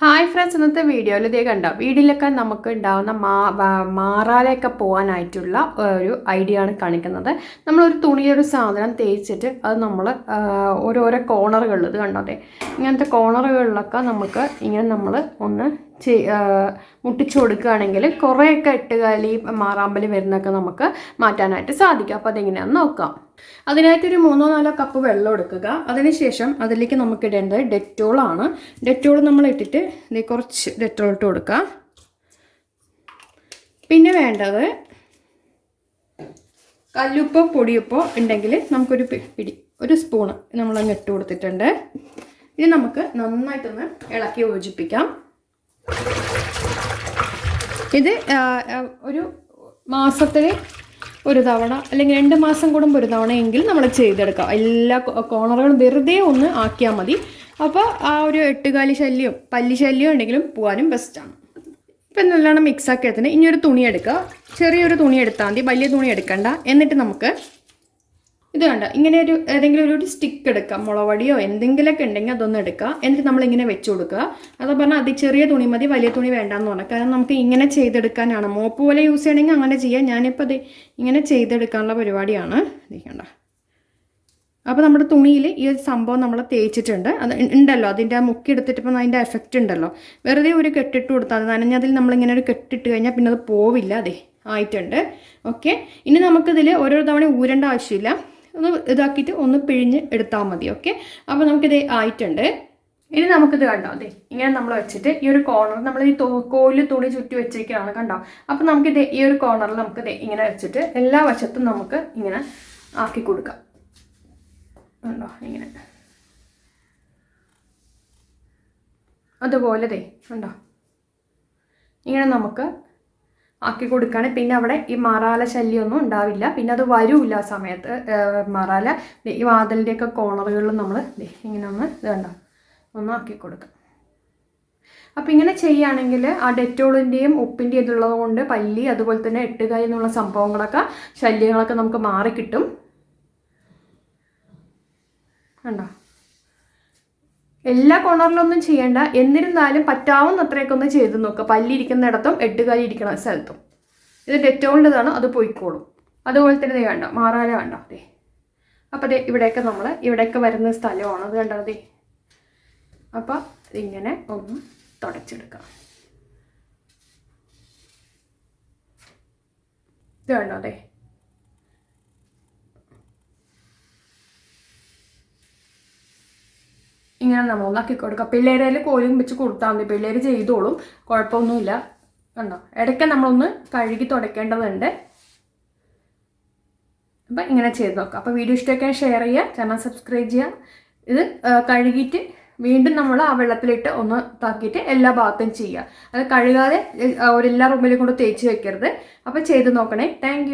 Hi friends ഇന്നത്തെ വീഡിയോയിൽ ഇതേ കണ്ട? വീടിലൊക്കെ നമുക്ക് ഉണ്ടാകുന്ന മാ മാറാലയൊക്കെ പോകാനായിട്ടുള്ള ഒരു ഐഡിയ ആണ് കാണിക്കുന്നത്. നമ്മളൊരു തുണിയൊരു സാധനം തേച്ചിട്ട് അത് നമ്മൾ ഓരോരോ കോണറുകളിൽ ഇത് കണ്ടോ ഇങ്ങനത്തെ കോണറുകളിലൊക്കെ നമുക്ക് ഇങ്ങനെ നമ്മൾ ഒന്ന് മുട്ടിച്ചു കൊടുക്കുകയാണെങ്കിൽ കുറേയൊക്കെ എട്ടുകാലി മാറാമ്പലി വരുന്നൊക്കെ നമുക്ക് മാറ്റാനായിട്ട് സാധിക്കും. അപ്പോൾ അതെങ്ങനെയാണെന്ന് നോക്കാം. അതിനായിട്ടൊരു മൂന്നോ നാലോ കപ്പ് വെള്ളം എടുക്കുക. അതിനുശേഷം അതിലേക്ക് നമുക്ക് ഇടേണ്ടത് ഡെറ്റോളാണ് ഡെറ്റോൾ നമ്മൾ ഇട്ടിട്ട് ഇത് കുറച്ച് ഡെറ്റോൾ ഇട്ട് കൊടുക്കുക. പിന്നെ വേണ്ടത് കല്ലുപ്പോ പൊടിയുപ്പോ ഉണ്ടെങ്കിൽ നമുക്കൊരു പിടി ഒരു സ്പൂണ് നമ്മളങ്ങ് ഇട്ട് കൊടുത്തിട്ടുണ്ട്. ഇനി നമുക്ക് നന്നായിട്ടൊന്ന് ഇളക്കി യോജിപ്പിക്കാം. ഇത് ഒരു മാസത്തിൽ ഒരു തവണ അല്ലെങ്കിൽ രണ്ട് മാസം കൂടുമ്പോൾ ഒരു തവണയെങ്കിൽ നമ്മൾ ചെയ്തെടുക്കാം. എല്ലാ കോർണറുകളും വെറുതെ ഒന്ന് ആക്കിയാൽ മതി. അപ്പോൾ ആ ഒരു എട്ടുകാലി ശല്യവും പല്ലി ശല്യവും ഉണ്ടെങ്കിലും പോകാനും ബെസ്റ്റാണ് ഇപ്പം നല്ലോണം മിക്സ് എടുത്തിട്ട് ഇനി ഒരു തുണി എടുക്കുക. ചെറിയൊരു തുണി എടുത്താൽ മതി. വലിയ തുണി എടുക്കണ്ട. എന്നിട്ട് നമുക്ക് ഇത് കണ്ട ഇങ്ങനെ ഒരു ഏതെങ്കിലും ഒരു- സ്റ്റിക്ക് എടുക്കാം മുളവടിയോ എന്തെങ്കിലുമൊക്കെ ഉണ്ടെങ്കിൽ അതൊന്ന് എടുക്കുക എന്നിട്ട് നമ്മൾ ഇങ്ങനെ വെച്ച് കൊടുക്കുക. അത് പറഞ്ഞാൽ അത് ചെറിയ തുണി മതി വലിയ തുണി വേണ്ടാന്ന് പറഞ്ഞാൽ കാരണം നമുക്ക് ഇങ്ങനെ ചെയ്തെടുക്കാനാണ്. മോപ്പ് പോലെ യൂസ് ചെയ്യണമെങ്കിൽ അങ്ങനെ ചെയ്യാം. ഞാനിപ്പോൾ അത് ഇങ്ങനെ ചെയ്തെടുക്കാനുള്ള പരിപാടിയാണ്. ഇരിക്കണ്ട അപ്പോൾ നമ്മുടെ തുണിയിൽ ഈ ഒരു സംഭവം നമ്മൾ തേച്ചിട്ടുണ്ട്. അത് ഉണ്ടല്ലോ അതിന്റെ മുക്കി എടുത്തിട്ട് ഇപ്പം അതിന്റെ എഫക്റ്റ് ഉണ്ടല്ലോ വെറുതെ ഒരു കെട്ടിട്ട് കൊടുത്താൽ മതി. നനഞ്ഞതിൽ നമ്മളിങ്ങനെ ഒരു കെട്ടിട്ട് കഴിഞ്ഞാൽ പിന്നെ അത് പോവില്ല. അതെ ആയിട്ടുണ്ട്. ഓക്കെ ഇനി നമുക്കിതിൽ ഓരോ തവണ ഊരേണ്ട ആവശ്യമില്ല. ഒന്ന് ഇതാക്കിയിട്ട് ഒന്ന് പിഴിഞ്ഞ് എടുത്താൽ മതി ഓക്കെ അപ്പോൾ നമുക്കിത് ആയിട്ടുണ്ട്. ഇനി നമുക്കിത് കണ്ടോ? അതെ ഇങ്ങനെ നമ്മൾ വെച്ചിട്ട് ഈ ഒരു കോർണർ നമ്മൾ ഈ കോലിൽ തുണി ചുറ്റി വെച്ചിരിക്കുകയാണ് കണ്ടോ? അപ്പോൾ നമുക്കിത് ഈ ഒരു കോർണറിൽ നമുക്കിത് ഇങ്ങനെ വെച്ചിട്ട് എല്ലാ വശത്തും നമുക്ക് ഇങ്ങനെ ആക്കി കൊടുക്കാം. കണ്ടോ? ഇങ്ങനെ. അതുപോലെ ദേ ഉണ്ടോ ഇങ്ങനെ നമുക്ക് ആക്കി കൊടുക്കുകയാണ് പിന്നെ അവിടെ ഈ മറാല ശല്യമൊന്നും ഉണ്ടാവില്ല. പിന്നെ അത് വരൂല്ല ആ സമയത്ത്. മറാല ഈ വാതിലിന്റെയൊക്കെ കോണറുകളിൽ നമ്മൾ ഇങ്ങനെ ഒന്ന് കണ്ടോ? ഒന്ന് ആക്കി കൊടുക്കാം. അപ്പം ഇങ്ങനെ ചെയ്യുകയാണെങ്കിൽ ആ ഡെറ്റോളിന്റെയും ഉപ്പിന്റെയും ഇതുള്ളത് കൊണ്ട് പല്ലി അതുപോലെ തന്നെ എട്ടുകാരി എന്നുള്ള സംഭവങ്ങളൊക്കെ ശല്യങ്ങളൊക്കെ നമുക്ക് മാറിക്കിട്ടും. കണ്ടോ? എല്ലാ കോണറിലൊന്നും ചെയ്യേണ്ട. എന്നിരുന്നാലും പറ്റാവുന്ന അത്രയൊക്കെ ഒന്ന് ചെയ്ത് നോക്കുക പല്ലിരിക്കുന്നിടത്തും എട്ടുകാലി ഇരിക്കുന്ന സ്ഥലത്തും. ഇത് ഡെറ്റോളിന്റെതാണ്. അത് പോയിക്കോളും. അതുപോലെ തന്നെ വേണ്ട മാറാല വേണ്ട അതെ അപ്പോൾ അതെ ഇവിടെയൊക്കെ നമ്മൾ ഇവിടെയൊക്കെ വരുന്ന സ്ഥലമാണ്. അത് കണ്ടോ അതെ അപ്പോൾ ഇതിങ്ങനെ ഒന്ന് തുടച്ചെടുക്കാം. ഇത് വേണ്ട അതെ ഇങ്ങനെ നമ്മൾ ഒന്നാക്കി കൊടുക്കുക പിള്ളേരെ കോലും വെച്ച് കൊടുത്താൽ മതി. പിള്ളേർ ചെയ്തോളും. കുഴപ്പമൊന്നുമില്ല കണ്ടോ? ഇടയ്ക്ക് നമ്മളൊന്ന് കഴുകി തുടയ്ക്കേണ്ടതുണ്ട്. അപ്പം ഇങ്ങനെ ചെയ്ത് നോക്കാം. അപ്പോൾ വീഡിയോ ഇഷ്ടമൊക്കെ ഷെയർ ചെയ്യുക ചാനൽ സബ്സ്ക്രൈബ് ചെയ്യുക. ഇത് കഴുകിയിട്ട് വീണ്ടും നമ്മൾ ആ വെള്ളത്തിലിട്ട് ഒന്ന് താക്കിയിട്ട് എല്ലാ ഭാഗത്തും ചെയ്യുക. അത് കഴുകാതെ എല്ലാ റൂമിലും കൊണ്ട് തേച്ച് വെക്കരുത്. അപ്പോൾ ചെയ്ത് നോക്കണേ. താങ്ക്